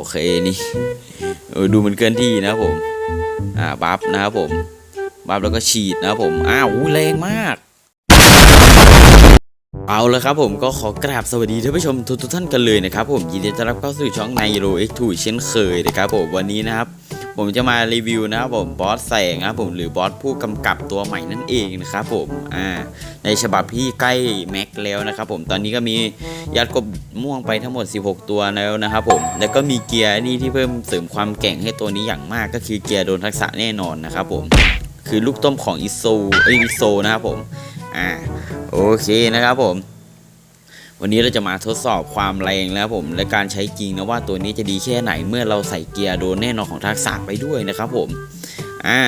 โอเคนี่ดูมันเกินที่นะผม อ่าบัฟนะครับผมบัฟแล้วก็ฉีดนะผม อ้าวูดแรงมาก เอาละครับผมก็ขอกราบสวัสดีท่านผู้ชมทุกท่านกันเลยนะครับผมยินดีต้อนรับเข้าสู่ช่องในโรเอ็กทูเช่นเคยนะครับผมวันนี้นะครับ ผมจะมารีวิวนะครับผมบอสแสงนะครับผมหรือบอสผู้กำกับตัวใหม่นั่นเองนะครับผมอ่าในฉบับที่ใกล้แม็กแล้วนะครับผมตอนนี้ก็มียัดกบม่วงไปทั้งหมด 16 ตัวแล้วนะครับผมแล้วก็มีเกียร์นี่ที่เพิ่มเสริมความแก่งให้ตัวนี้อย่างมากก็คือเกียร์โดนทักษะแน่นอนนะครับผมคือลูกต้มของอิโซอิโซนะครับผมอ่าโอเคนะครับผม วันนี้เราจะมาทดสอบความแรงแล้วผมและการใช้จริงนะว่าตัวนี้จะดีแค่ไหนเมื่อเราใส่เกียร์โดนแน่นอนของทักษะไปด้วยนะครับผมอ่า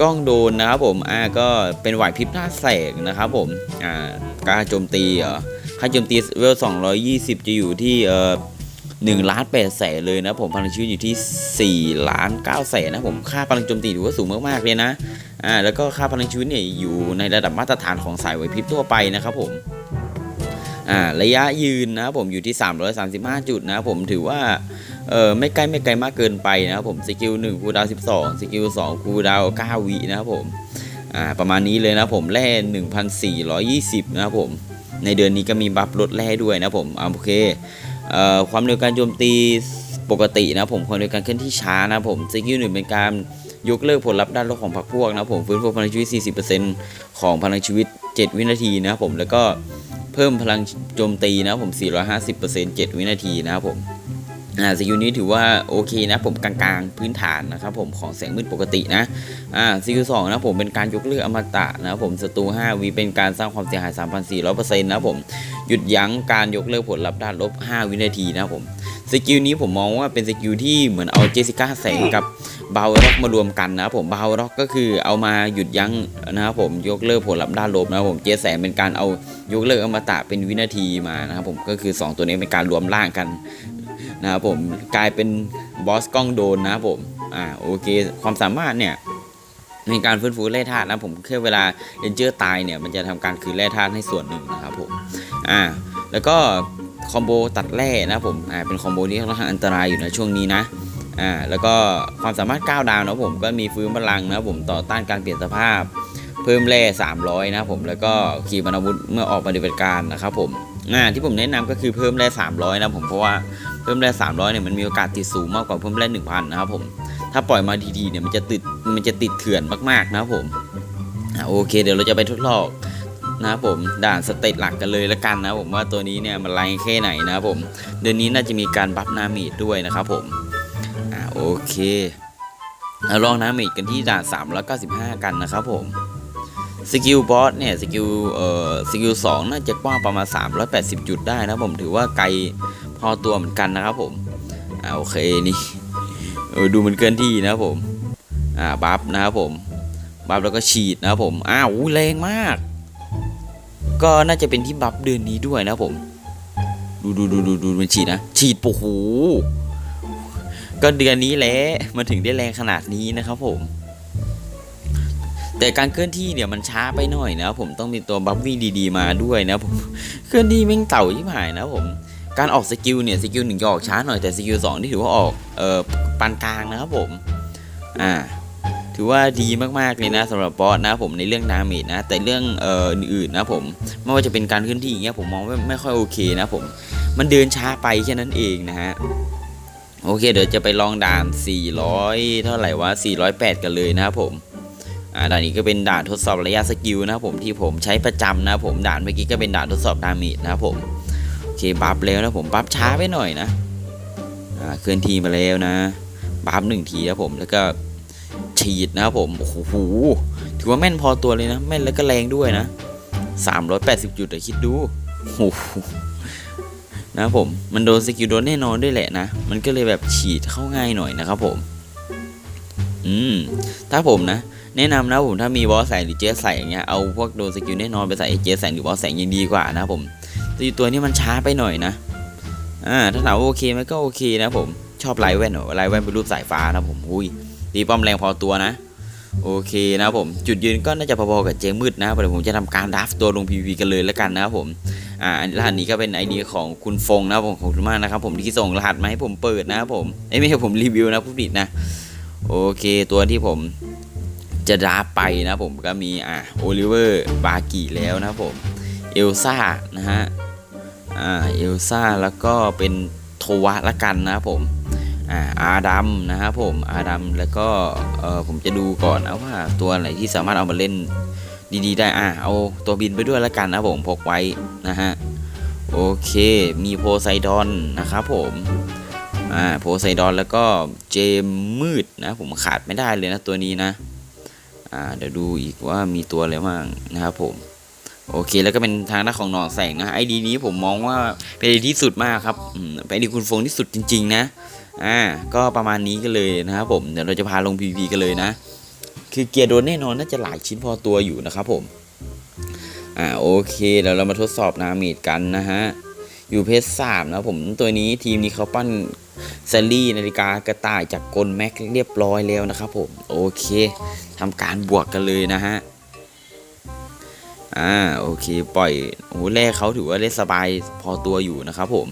กล้องโดนนะครับผมอ่าก็เป็นไหวพริบหน้าแสงนะครับผมอ่าการโจมตีเหรอค่าโจมตีเวล 220 จะอยู่ที่เอ่อ1ล้าน8แสนเลยนะผมพลังชีวิตอยู่ที่ 4 ล้าน9แสนนะผมค่าพลังโจมตีถือว่าสูงมากๆเลยนะอ่าแล้วก็ค่าพลังชีวิตเนี่ยอยู่ในระดับมาตรฐานของสายไหวพริบทั่วไปนะครับผม อ่าระยะยืนนะผมอยู่ที่ 335 จุดนะผมถือว่าเออไม่ใกล้ไม่ไกลมากเกินไปนะครับผมสกิล1คูดาว12สกิล2คูดาว9วินะครับผมอ่าประมาณนี้เลยนะครับผมแร่1,420 นะครับผม ในเดือนนี้ก็มีบัฟลดแร่ด้วยนะครับผมอ่าโอเคเอ่อความเร็วการโจมตีปกตินะผมความเร็วการเคลื่อนที่ช้านะผมสกิลหนึ่งเป็นการยกเลิกผลลัพธ์ด้านลบของพรรคพวกนะผมฟื้นฟูพลังชีวิต 40%ของพลังชีวิต 7 วินาทีนะครับผมแล้วก็ เพิ่มพลังโจมตีนะผม 450% 7 วินาทีนะครับผม อ่าสกิลนี้ถือว่าโอเคนะผมกลางๆพื้นฐานนะครับผมของแสงมืดปกตินะอ่าสกิลสองนะผมเป็นการยกเลิกอมตะนะผมศัตรู5วิเป็นการสร้างความเสียหาย 3,400%นะครับผมหยุดยั้งการยกเลิกผลลัพธ์ด้านลบ 5 วินาทีนะผมสกิลนี้ผมมองว่าเป็นสกิลที่เหมือนเอาเจสิก้าแสงกับบาวร็อกมารวมกันนะครับผมบาวร็อกก็คือเอามาหยุดยั้งนะครับผมยกเลิกผลลัพธ์ด้านลบนะผมเจแสงเป็นการเอายกเลิกอมตะเป็นวินาทีมานะครับผมก็คือ 2 ตัวนี้เป็นการรวมร่างกัน นะครับผมกลายเป็นบอสกล้องโดนนะครับผมอ่าโอเค ความสามารถเนี่ยในการฟื้นฟูแร่ธาตุนะผมแค่เวลาเรนเจอร์ตายเนี่ยมันจะทำการคืนแร่ธาตุให้ส่วนหนึ่งนะครับผมอ่าแล้วก็คอมโบตัดแร่นะผมอ่าเป็นคอมโบที่ค่อนข้างอันตรายอยู่นะช่วงนี้นะอ่าแล้วก็ความสามารถ 9 ดาวนะผมก็มีฟื้นพลังนะผมต่อต้านการเปลี่ยนสภาพ เพิ่มแร่300นะผมแล้วก็ขีปนาวุธเมื่อออกปฏิบัติการนะครับผมอ่าที่ผมแนะนำก็คือเพิ่มแร่300นะผมเพราะว่า พิ่มแร่300เนี่ยมันมีโอกาสติดสูงมากกว่าเพิ่มแร่1,000นะครับผมถ้าปล่อยมาทีๆเนี่ยมันจะติดมันจะติดเถื่อนมากๆนะครับผมอ่าโอเค เดี๋ยวเราจะไปทดลองนะครับผมด่านสเตตหลักกันเลยละกันนะผมว่าตัวนี้เนี่ยมันแรงแค่ไหนนะครับผมเดือนนี้น่าจะมีการบัฟนาเมดด้วยนะครับผมอ่าโอเคเราลองนาเมดกันที่ด่าน 395 กันนะครับผมสกิลบอสเนี่ยสกิลเอ่อสกิล2น่าจะกว้างประมาณ 380 จุดได้นะผมถือว่าไกล พอตัวเหมือนกันนะครับผมอ่าโอเคนี่เออดูมันเกินที่นะครับผมอ่าบัฟนะครับผมบัฟแล้วก็ฉีดนะครับผมอ้าวู๋แรงมาก ก็น่าจะเป็นที่บัฟเดือนนี้ด้วยนะผม ดูดูดูดูดูมันฉีดนะฉีดโอ้โหก็เดือนนี้แหละมันถึงได้แรงขนาดนี้นะครับผม แต่การเคลื่อนที่เนี่ยมันช้าไปหน่อยนะครับผมต้องมีตัวบัฟวิ่ดีๆมาด้วยนะผมเคลื่อนที่แม่งเต่าชิบหายนะผม การออกสกิลเนี่ยสกิลหนึ่งจะออกช้าหน่อยแต่สกิลสองที่ถือว่าออกเอ่อปานกลางนะครับผมอ่าถือว่าดีมากๆเลยนะสำหรับบอสนะผมในเรื่องดาเมจนะ แต่เรื่องเอ่ออื่นๆนะผมไม่ว่าจะเป็นการเคลื่อนที่อย่างเงี้ยผมมองไม่ไม่ค่อยโอเคนะผมมันเดินช้าไปแค่นั้นเองนะฮะโอเคเดี๋ยวจะไปลองด่าน 400 เท่าไหร่วะ 408 กันเลยนะครับผมด่านนี้ก็เป็นด่านทดสอบระยะสกิลนะครับผมที่ผมใช้ประจำนะครับผมด่านเมื่อกี้ก็เป็นด่านทดสอบดาเมจนะครับผม เคบัฟแล้วนะผมบัฟช้าไปหน่อยนะอ่าเคลื่อนที่มาแล้วนะบัฟหนึ่งทีนะผมแล้วก็ฉีดนะครับผมโอ้โหถือว่าแม่นพอตัวเลยนะ แม่นแล้วก็แรงด้วยนะ 380 จุดอะคิดดูโอ้โหนะครับผมมันโดนสกิลโดนแน่นอนด้วยแหละนะ มันก็เลยแบบฉีดเข้าง่ายหน่อยนะครับผมอืมถ้าผมนะ แนะนำนะผมถ้ามีบอสใส่หรือเจสใส่อย่างเงี้ยเอาพวกโดนสกิลแน่นอนไปใส่เจสใส่หรือบอสใส่ยังดีกว่านะครับผมแต่ตัวนี้มันช้าไปหน่อยนะ อ่า ถ้าถามว่าโอเคไหมก็โอเคนะผม ชอบลายแว่นเหรอลายแว่นเป็นรูปสายฟ้านะผมอุ้ย ตีป้อมแรงพอตัวนะ โอเคนะผม จุดยืนก็น่าจะพอๆกับเจมืดนะเดี๋ยวผมจะทำการดัฟตัวลง PVP กันเลยแล้วกันนะครับผม อ่า รหัสนี้ก็เป็นไอเดียของคุณฟงนะผมขอบคุณมากนะครับผมที่ส่งรหัสมาให้ผมเปิดนะครับผมเอ้ยไม่ใช่ผมรีวิวนะผู้ผิดนะ โอเค ตัวที่ผมจะดราฟไปนะผมก็มีอะโอลิเวอร์บากิแล้วนะผมเอลซ่านะฮะ อ่าเอลซ่าแล้วก็เป็นโทวะละกันนะครับผมอ่าอาดัมนะครับผมอาดัมแล้วก็เออผมจะดูก่อนนะว่าตัวไหนที่สามารถเอามาเล่นดีๆได้อะเอาตัวบินไปด้วยละกันนะผมพกไว้นะฮะโอเคมีโพไซดอนนะครับผมอ่าโพไซดอนแล้วก็เจมมืดนะผมขาดไม่ได้เลยนะตัวนี้นะอ่าเดี๋ยวดูอีกว่ามีตัวอะไรบ้างนะครับผม โอเค แล้วก็เป็นทางด้านของหนองแสงนะไอดีนี้ผมมองว่าเป็นไอดีที่สุดมากครับเป็นไอดีคุณฟงที่สุดจริง ๆ นะอ่าก็ประมาณนี้กันเลยนะครับผมเดี๋ยวเราจะพาลง PVP กันเลยนะ คือเกียร์โดนแน่นอนน่าจะหลายชิ้นพอตัวอยู่นะครับผมอ่าโอเคเดี๋ยวเรามาทดสอบนาเมดกันนะฮะอยู่เพชรสามนะผมตัวนี้ทีมนี้เขาปั้นซลลี่นาฬิกากระต่ายจากกลแม็กเรียบร้อยแล้วนะครับผมโอเคทำการบวกกันเลยนะฮะ อ่าโอเคปล่อยโอ้แรกเขาถือว่าเล่นสบายพอตัวอยู่นะครับผม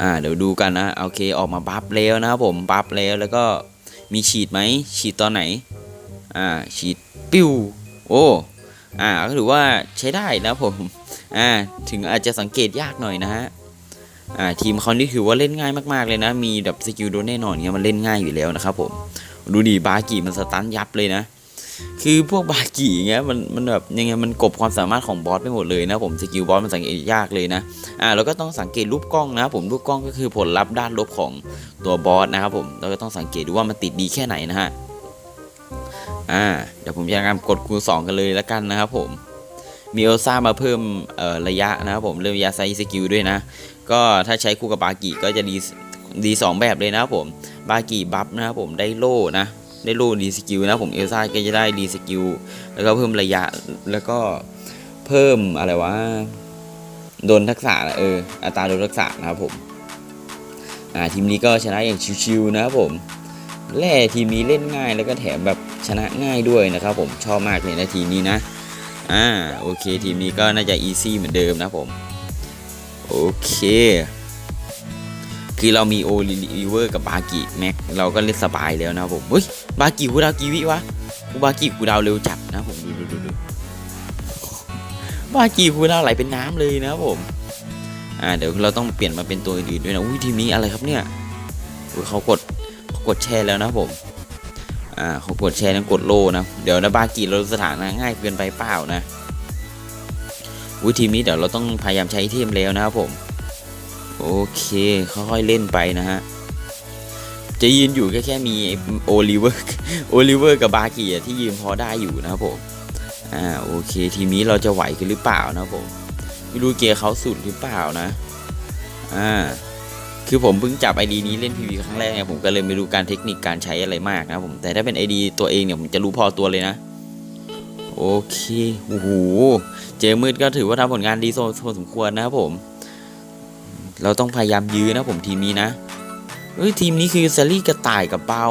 อ่าเดี๋ยวดูกันนะโอเคออกมาบัฟแล้วนะครับผมบัฟแล้วแล้วก็มีฉีดไหมฉีดตอนไหนอ่าฉีดปิ้วโอ้อ่าก็ถือว่าใช้ได้นะผมอ่าถึงอาจจะสังเกตยากหน่อยนะฮะอ่าทีมเขานี่ถือว่าเล่นง่ายมากๆเลยนะ มีแบบสกิลโดนแน่นอนเงี้ยมันเล่นง่ายอยู่แล้วนะครับผมดูดิบากิมันสตันยับเลยนะ คือพวกบากิเงี้ยมันมันแบบยังไงมันกบความสามารถของบอสไปหมดเลยนะผมสกิลบอสมันสังเกตยากเลยนะอ่าแล้วก็ต้องสังเกตรูปกล้องนะผมรูปกล้องก็คือผลลัพธ์ด้านลบของตัวบอสนะครับผมเราก็ต้องสังเกตดูว่ามันติดดีแค่ไหนนะฮะอ่าเดี๋ยวผมจะทำการกดคูณสองกันเลยแล้วกันนะครับผมมีเอลซ่ามาเพิ่มระยะนะครับผมเริ่มระยะไซส์สกิลด้วยนะ ก็ถ้าใช้คู่กับบากิก็จะดีดีสองแบบเลยนะครับผมบากิบัฟนะครับผมได้โล่นะ ได้โล่ดีสกิลนะผมเอลซ่าก็จะได้ดีสกิลแล้วก็เพิ่มระยะแล้วก็เพิ่มอะไรวะโดนทักษะนะเอออัตราโดนทักษะนะครับผมอ่าทีมนี้ก็ชนะอย่างชิวๆนะครับผมแร่ทีมนี้เล่นง่ายแล้วก็แถมแบบชนะง่ายด้วยนะครับผมชอบมากเลยนะทีมนี้นะอ่าโอเคทีมนี้ก็น่าจะอีซี่เหมือนเดิมนะผมโอเค คือเรามีโอลิเวอร์กับบากิแม็กเราก็เล่นสบายแล้วนะผมเฮ้ยบากิกูดาวกีวิวะกูบากิกูดาวเร็วจัดนะผมดูดูดูดูบากิกูดาวไหลเป็นน้ำเลยนะผมอ่าเดี๋ยวเราต้องเปลี่ยนมาเป็นตัวอื่นด้วยนะอุ้ยทีมนี้อะไรครับเนี่ยอุ้ยเขากดเขากดแชร์แล้วนะผมอ่าเขากดแชร์แล้วกดโลนะเดี๋ยวนะบากิเราสถานะง่ายเกินไปเปล่านะอุ้ยทีมนี้เดี๋ยวเราต้องพยายามใช้เทมแล้วนะครับผม โอเคค่อยๆเล่นไปนะฮะ จะยืนอยู่แค่แค่มีโอลิเวอร์โอลิเวอร์กับบาเกิอะที่ยืนพอได้อยู่นะครับผมอ่าโอเค ทีนี้เราจะไหวกันหรือเปล่านะผมไม่รู้เกียร์เขาสุดหรือเปล่านะอ่าคือผมเพิ่งจับไอดีนี้เล่นพีวีครั้งแรกไงผมก็เลยไม่รู้การเทคนิคการใช้อะไรมากนะผมแต่ถ้าเป็นไอดีตัวเองเนี่ยผมจะรู้พอตัวเลยนะโอเคโอ้โหเจมืดก็ถือว่าทำผลงานดีพอสมควรนะครับผม เราต้องพยายามยื้อนะผมทีมนี้นะเฮ้ยทีมนี้คือซารี่กระต่ายกับเบา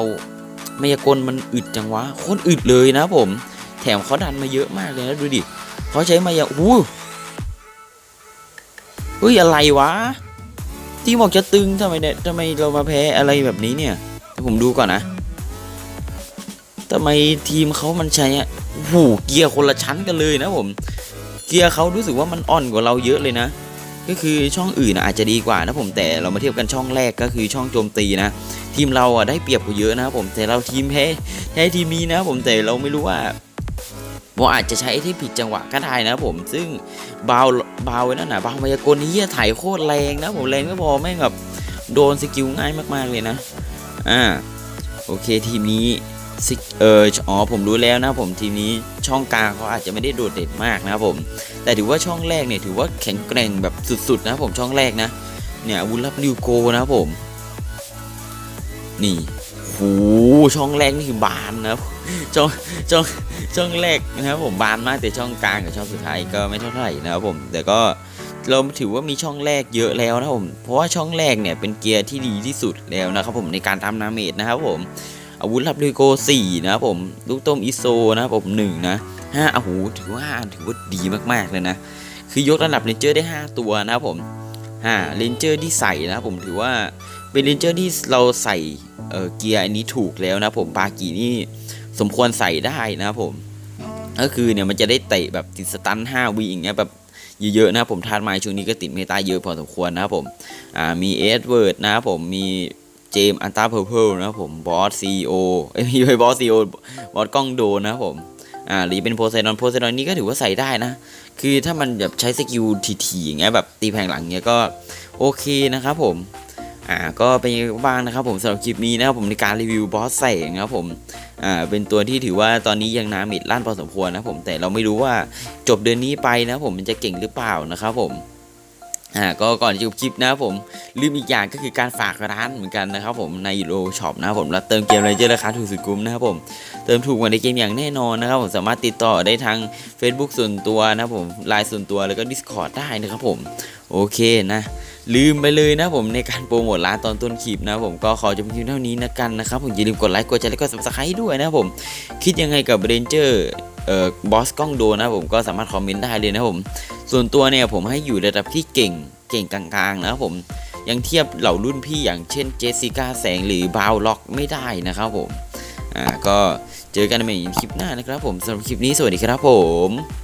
มายากลมันอึดจังวะโคตรอึดเลยนะผม แถมเขาดันมาเยอะมากเลยนะดูดิเขาใช้มายาอู้เฮ้ยอะไรวะ ที่บอกจะตึงทำไมเนี่ยทำไมเรามาแพ้อะไรแบบนี้เนี่ยผมดูก่อนนะทำไมทีมเขามันใช้อะโอ้โหเกียร์คนละชั้นกันเลยนะผม เกียร์เขารู้สึกว่ามันอ่อนกว่าเราเยอะเลยนะ ก็คือช่องอื่นอาจจะดีกว่านะผมแต่เรามาเทียบกันช่องแรกก็คือช่องโจมตีนะ ทีมเราอะได้เปรียบกว่าเยอะนะครับผมแต่เราทีมแพ้แพ้ทีมนี้นะผมแต่เราไม่รู้ว่าว่าอาจจะใช้ที่ผิดจังหวะก็ได้นะผมซึ่งบาวบาวไว้นั่นนะบาวมายากลนี่ถ่ายโคตรแรงนะผมแรงไม่พอแม่งแบบโดนสกิลง่ายมากๆเลยนะอ่าโอเคทีมนี้ซิเอออ๋อผมรู้แล้วนะผมทีมนี้ช่องกลางเขาอาจจะไม่ได้โดดเด่นมากนะผม แต่ถือว่าช่องแรกเนี่ยถือว่าแข็งแกร่งแบบสุดๆนะผมช่องแรกนะ เนี่ยวุลับริวโกนะผม นี่โหช่องแรกนี่คือบานนะครับช่องช่องช่องแรกนะครับผมบานมากแต่ช่องกลางกับช่องสุดท้ายก็ไม่เท่าไหร่นะครับผม แต่ก็เราถือว่ามีช่องแรกเยอะแล้วนะผมเพราะว่าช่องแรกเนี่ยเป็นเกียร์ที่ดีที่สุดแล้วนะครับผมในการทำนาเมจนะครับผมอาวุธลับริวโกสี่นะครับผมลูกต้มอิโซนะครับผมหนึ่งนะ ห้าโอ้โหถือว่าถือว่าดีมากๆเลยนะ คือยกระดับเรนเจอร์ได้ 5 ตัวนะครับผมอ่าเรนเจอร์ที่ใส่นะครับผมถือว่าเป็นเรนเจอร์ที่เราใส่เออเกียร์อันนี้ถูกแล้วนะผมปากีนี่สมควรใส่ได้นะครับผมก็คือเนี่ยมันจะได้เตะแบบติดสตัน5วีอย่างเงี้ยแบบเยอะๆนะผมทานไม้ช่วงนี้ก็ติดเมตาเยอะพอสมควรนะครับผมอ่ามีเอ็ดเวิร์ดนะครับผมมีเจมอันตาเพอร์เพลนะครับผมบอสซีโอเอ้ยไม่ใช่บอสซีโอบอสกล้องโดนนะครับผม อ่าหรือเป็นโพไซดอนโพไซดอนนี่ก็ถือว่าใส่ได้นะ คือถ้ามันแบบใช้สกิลถี่ๆอย่างเงี้ยแบบตีแผงหลังเงี้ยก็โอเคนะครับผมอ่าก็เป็นบ้างนะครับผมสำหรับคลิปนี้นะครับผมในการรีวิวบอสแสงนะครับผมอ่าเป็นตัวที่ถือว่าตอนนี้ยังน้ำมิดล้านพอสมควรนะผมแต่เราไม่รู้ว่าจบเดือนนี้ไปนะผมมันจะเก่งหรือเปล่านะครับผม อ่าก็ก่อนจะจบคลิปนะครับผมลืมอีกอย่างก็คือการฝากร้านเหมือนกันนะครับผมในโรช็อปนะครับผมแล้วเติมเกมไรเจอร์ราคาถูกสุดคุ้มนะครับผมเติมถูกกว่าในเกมอย่างแน่นอนนะครับผมสามารถติดต่อได้ทาง Facebook ส่วนตัวนะครับผมไลน์ส่วนตัวแล้วก็ Discord ได้นะครับผมโอเคนะ ลืมไปเลยนะผมในการโปรโมทร้านตอนต้นคลิปนะผมก็ขอจบคลิปเท่านี้นะกันนะครับผมอย่าลืมกดไลค์กดแชร์แล้วก็ subscribe ด้วยนะครับผมคิดยังไงกับเรนเจอร์เอ่อบอสกล้องโดนะผมก็สามารถคอมเมนต์ได้เลยนะผมส่วนตัวเนี่ยผมให้อยู่ระดับที่เก่งเก่งกลางๆนะครับผมยังเทียบเหล่ารุ่นพี่อย่างเช่นเจสสิก้าแสงหรือบาวล็อกไม่ได้นะครับผมอ่าก็เจอกันใหม่ในคลิปหน้านะครับผมสำหรับคลิปนี้สวัสดีครับผม